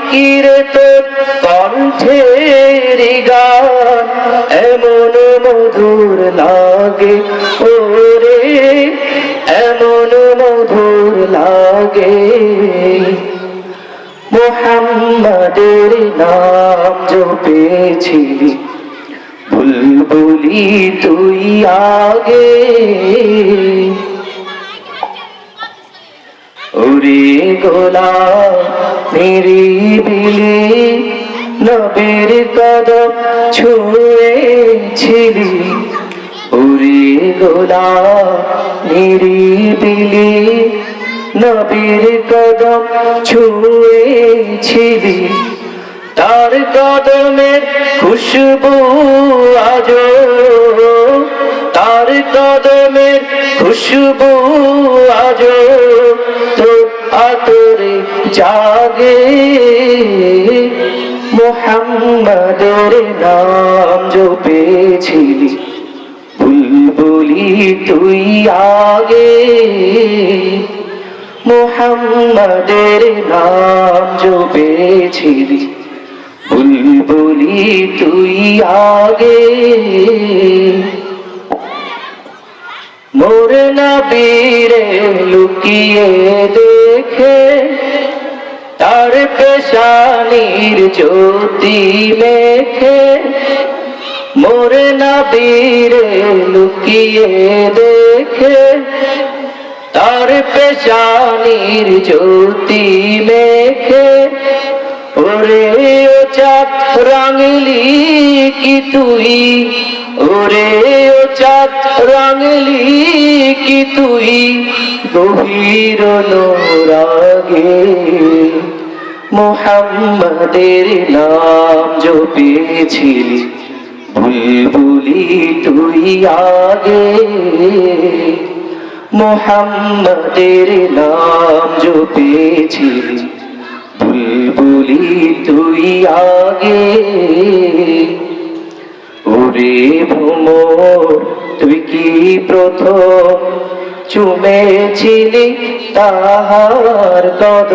তাই কি রে তোর কণ্ঠের গান, এমন মধুর লাগে। ওরে, এমন মধুর লাগে। মোহাম্মদের নাম জপেছিলি বুলবুলি তুই আগে। ওরে গোলা নিরিবিলি নবীর কদম ছুঁয়েছিলি। ওরে গোলা নিরিবিলি নবীর কদম ছুঁয়েছিলি। তার কদমের খুশবু আজ তার কদমের খুশবু আজ জাগে মোহাম্মদের নাম জপেছিলি। বুলবুলি তুই আগে মোহাম্মদের নাম জপেছিলি। বুলবুলি তুই আগে মোর নবীরে লুকিয়ে দেখে তার পেশানির জ্যোতি মেখে মোর নবীরে লুকিয়ে দেখে, তার পেশানির জ্যোতি মেখে ওরে ও চাঁদ রাঙলি কি তুই? ওরে ও চাঁদ রাঙলি কি তুই? গভীর নোরাগে মোহাম্মদের নাম জপেছিলি। বুলবুলি তুই আগে। মোহাম্মদের নাম জপেছিলি। বুলবুলি তুই আগে। ওরে ভ্রমর, তুই কি প্রথম চুমেছিলি তাহার কদ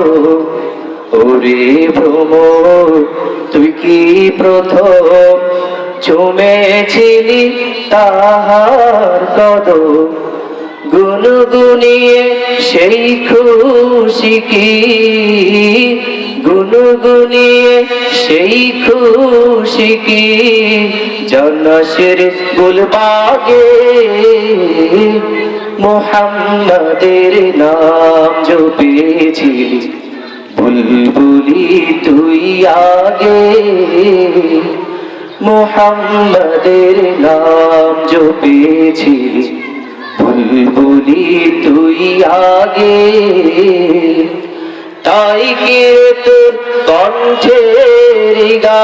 ওরে ভ্রমর। তুই কি প্রথম চুমেছিলি তাহার কদ গুনগুনিয়ে সেই খুশি কি? গুনগুনিয়ে সেই খুশি কি? জনসের গুলবাগে মোহাম্মদের নাম জপেছিলি বুলবুলি তুই আগে মোহাম্মদের নাম জপেছিলি। বুলবুলি তুই আগে তাই কে তোর কণ্ঠের গা?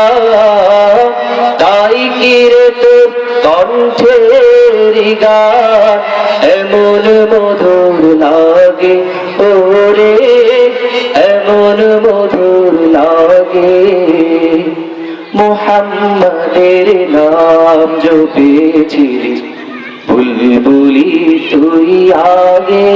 তাই কি রে তোর কণ্ঠের এমন মধুর লাগে ওরে এমন মধুর লাগে। মোহাম্মদের নাম জপেছিলি বুলবুলি তুই আগে।